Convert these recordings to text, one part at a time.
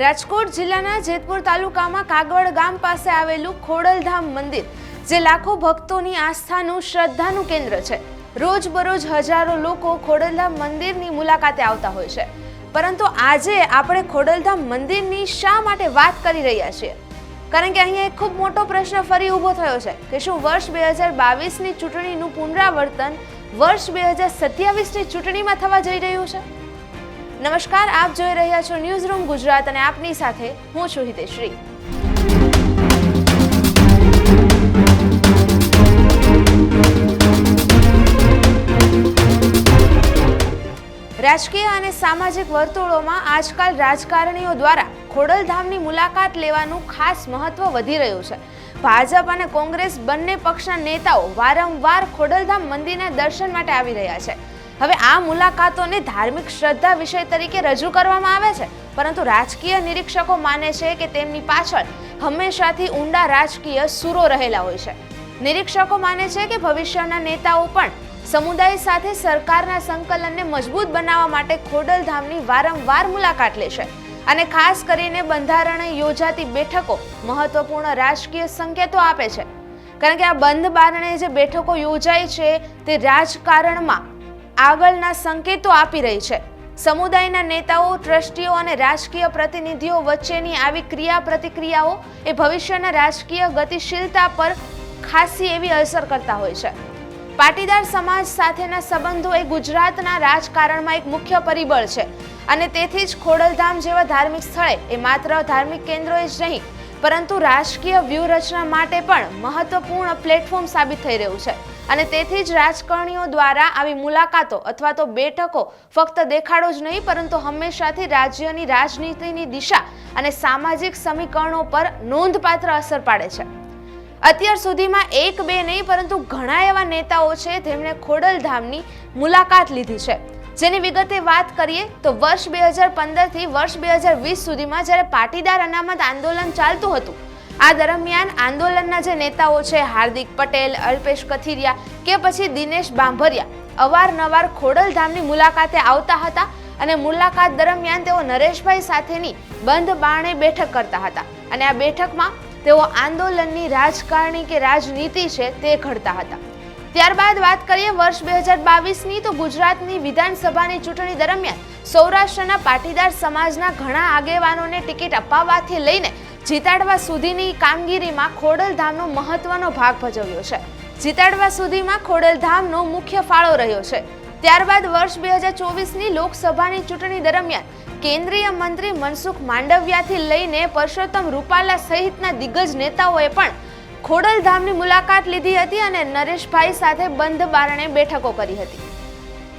રાજકોટ જિલ્લાના જેતપુર તાલુકામાં કાગવડ ગામ પાસે આવેલું ખોડલધામ મંદિર, જે લાખો ભક્તોની આસ્થાનું શ્રદ્ધાનું કેન્દ્ર છે. રોજબરોજ હજારો લોકો ખોડલધામ મંદિરની મુલાકાતે આવતા હોય છે. પરંતુ આજે આપણે ખોડલધામ મંદિરની શા માટે વાત કરી રહ્યા છીએ? કારણ કે અહીંયા એક ખૂબ મોટો પ્રશ્ન ફરી ઊભો થયો છે કે શું વર્ષ બે હજાર બાવીસની ચૂંટણીનું પુનરાવર્તન વર્ષ બે હજાર સત્યાવીસની ચૂંટણીમાં થવા જઈ રહ્યું છે? નમસ્કાર, આપ જોઈ રહ્યા છો ન્યૂઝ રૂમ ગુજરાત અને આપની સાથે હું છું હિતેશ્રી. રાજકીય અને સામાજિક વર્તુળોમાં આજકાલ રાજકારણીઓ દ્વારા ખોડલધામની મુલાકાત લેવાનું ખાસ મહત્વ વધી રહ્યું છે. ભાજપ અને કોંગ્રેસ બંને પક્ષના નેતાઓ વારંવાર ખોડલધામ મંદિરના દર્શન માટે આવી રહ્યા છે. હવે આ મુલાકાતોને ધાર્મિક શ્રદ્ધા વિષય તરીકે રજૂ કરવામાં આવે છે, પરંતુ રાજકીય નિરીક્ષકો માને છે કે તેમની પાછળ હંમેશાથી ઊંડા રાજકીય સૂરો રહેલા હોય છે. નિરીક્ષકો માને છે કે ભવિષ્યના નેતાઓ પણ સમુદાય સાથે સરકારના સંકલનને મજબૂત બનાવવા માટે ખોડલધામની વારંવાર મુલાકાત લેશે અને ખાસ કરીને બંધારણે યોજાતી બેઠકો મહત્વપૂર્ણ રાજકીય સંકેતો આપે છે. કારણ કે આ બંધ બારણે જે બેઠકો યોજાય છે, તે રાજકારણમાં આગળના સંકેતો આપી રહી છે. સમુદાયના નેતાઓ, ટ્રસ્ટીઓ અને રાજકીય પ્રતિનિધિઓ વચ્ચેની આવી ક્રિયા પ્રતિક્રિયાઓ એ ભવિષ્યના રાજકીય ગતિશીલતા પર ખાસી એવી અસર કરતા હોય છે. પાટીદાર સમાજ સાથેના સંબંધો એ ગુજરાતના રાજકારણમાં એક મુખ્ય પરિબળ છે અને તેથી જ ખોડલધામ જેવા ધાર્મિક સ્થળે એ માત્ર ધાર્મિક કેન્દ્રો જ નહીં, પરંતુ રાજકીય વ્યૂહરચના માટે પણ મહત્વપૂર્ણ પ્લેટફોર્મ સાબિત થઈ રહ્યું છે. અને તેથી જ રાજકારણીઓ દ્વારા આવી મુલાકાતો અથવા તો બેઠકો ફક્ત દેખાડો જ નહીં, પરંતુ હંમેશાથી રાજ્યની રાજનીતિની દિશા અને સામાજિક સમીકરણો પર નોંધપાત્ર અસર પાડે છે. અત્યાર સુધીમાં એક બે નહીં, પરંતુ ઘણા એવા નેતાઓ છે તેમણે ખોડલધામની મુલાકાત લીધી છે. જેની વિગતે વાત કરીએ તો વર્ષ બે હજાર પંદરથી વર્ષ બે હજાર વીસ સુધીમાં જ્યારે પાટીદાર અનામત આંદોલન ચાલતું હતું આ દરમિયાન આંદોલનના જે નેતાઓ છે, હાર્દિક પટેલ, અલ્પેશ કથિરિયા કે પછી દિનેશ બાંભરિયા, અવારનવાર ખોડલધામની મુલાકાતે આવતા હતા અને મુલાકાત દરમિયાન તેઓ નરેશભાઈ સાથેની બંધ બારણે બેઠક કરતા હતા અને આ બેઠકમાં તેઓ આંદોલનની રાજકારણી કે રાજનીતિ છે તે ઘડતા હતા. ત્યારબાદ વાત કરીએ વર્ષ બે હજાર બાવીસની, તો ગુજરાતની વિધાનસભાની ચૂંટણી દરમિયાન સૌરાષ્ટ્રના પાટીદાર સમાજના ઘણા આગેવાનોને ટિકિટ અપાવવાથી લઈને જીતાડવા સુધીની કામગીરીમાં ખોડલધામનો મહત્વનો ભાગ ભજવ્યો છે. જીતાડવા સુધીમાં ખોડલધામનો મુખ્ય ફાળો રહ્યો છે. ત્યારબાદ વર્ષ બે હજાર ચોવીસની લોકસભાની ચૂંટણી દરમિયાન કેન્દ્રીય મંત્રી મનસુખ માંડવિયાથી લઈને પરસોત્તમ રૂપાલા સહિતના દિગ્ગજ નેતાઓએ પણ ખોડલધામની મુલાકાત લીધી હતી અને નરેશભાઈ સાથે બંધ બારણે બેઠકો કરી હતી.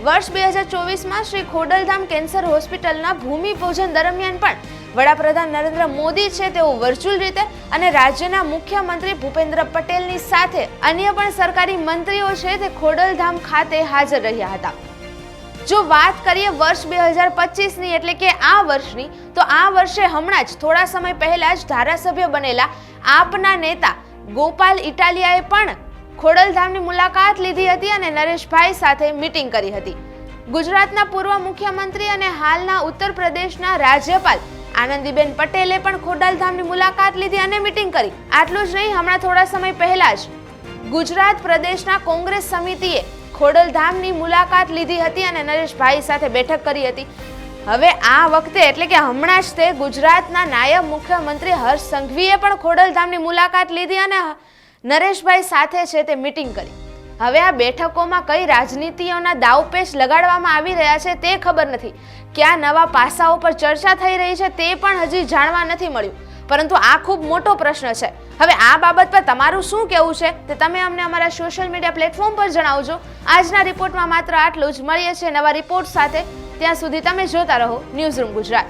વર્ષ બે હજાર ચોવીસમાં શ્રી ખોડલધામ કેન્સર હોસ્પિટલના ભૂમિપૂજન દરમિયાન પણ વડાપ્રધાન નરેન્દ્ર મોદી છે તેઓ વર્ચ્યુઅલ રીતે અને રાજ્યના મુખ્યમંત્રી ભૂપેન્દ્ર પટેલની સાથે અન્ય પણ સરકારી મંત્રીઓ છે તે ખોડલધામ ખાતે હાજર રહ્યા હતા. જો વાત કરીએ વર્ષ બે હજાર પચીસની એટલે કે આ વર્ષની, તો આ વર્ષે હમણાં જ થોડા સમય પહેલા જ ધારાસભ્ય બનેલા આપના નેતા ગોપાલ ઇટાલિયાએ પણ ખોડલધામની મુલાકાત લીધી હતી અને નરેશભાઈ સાથે મિટિંગ કરી હતી. ગુજરાતના પૂર્વ મુખ્યમંત્રી અને હાલના ઉત્તર પ્રદેશના રાજ્યપાલ આનંદીબેન પટેલે પણ ખોડલધામની મુલાકાત લીધી અને મીટિંગ કરી. આટલું જ નહીં, હમણાં થોડા સમય પહેલા જ ગુજરાત પ્રદેશના કોંગ્રેસ સમિતિએ ખોડલધામની મુલાકાત લીધી હતી અને નરેશભાઈ સાથે બેઠક કરી હતી. હવે આ વખતે, એટલે કે હમણાં જ તે, ગુજરાતના નાયબ મુખ્યમંત્રી હર્ષ સંઘવીએ પણ ખોડલધામની મુલાકાત લીધી અને નરેશભાઈ સાથે છે તે મીટિંગ કરી. હવે આ બેઠકોમાં કઈ રાજનીતિઓના દાવપેચ લગાડવામાં આવી રહ્યા છે તે ખબર નથી. કયા નવા પાસાઓ પર ચર્ચા થઈ રહી છે તે પણ હજી જાણવા નથી મળ્યું. પરંતુ આ ખૂબ મોટો પ્રશ્ન છે. હવે આ બાબત પર તમારું શું કહેવું છે તે તમે અમને અમારા સોશિયલ મીડિયા પ્લેટફોર્મ પર જણાવજો. આજના રિપોર્ટમાં માત્ર આટલું જ. મળીએ છીએ નવા રિપોર્ટ સાથે. ત્યાં સુધી તમે જોતા રહો ન્યૂઝ રૂમ ગુજરાત.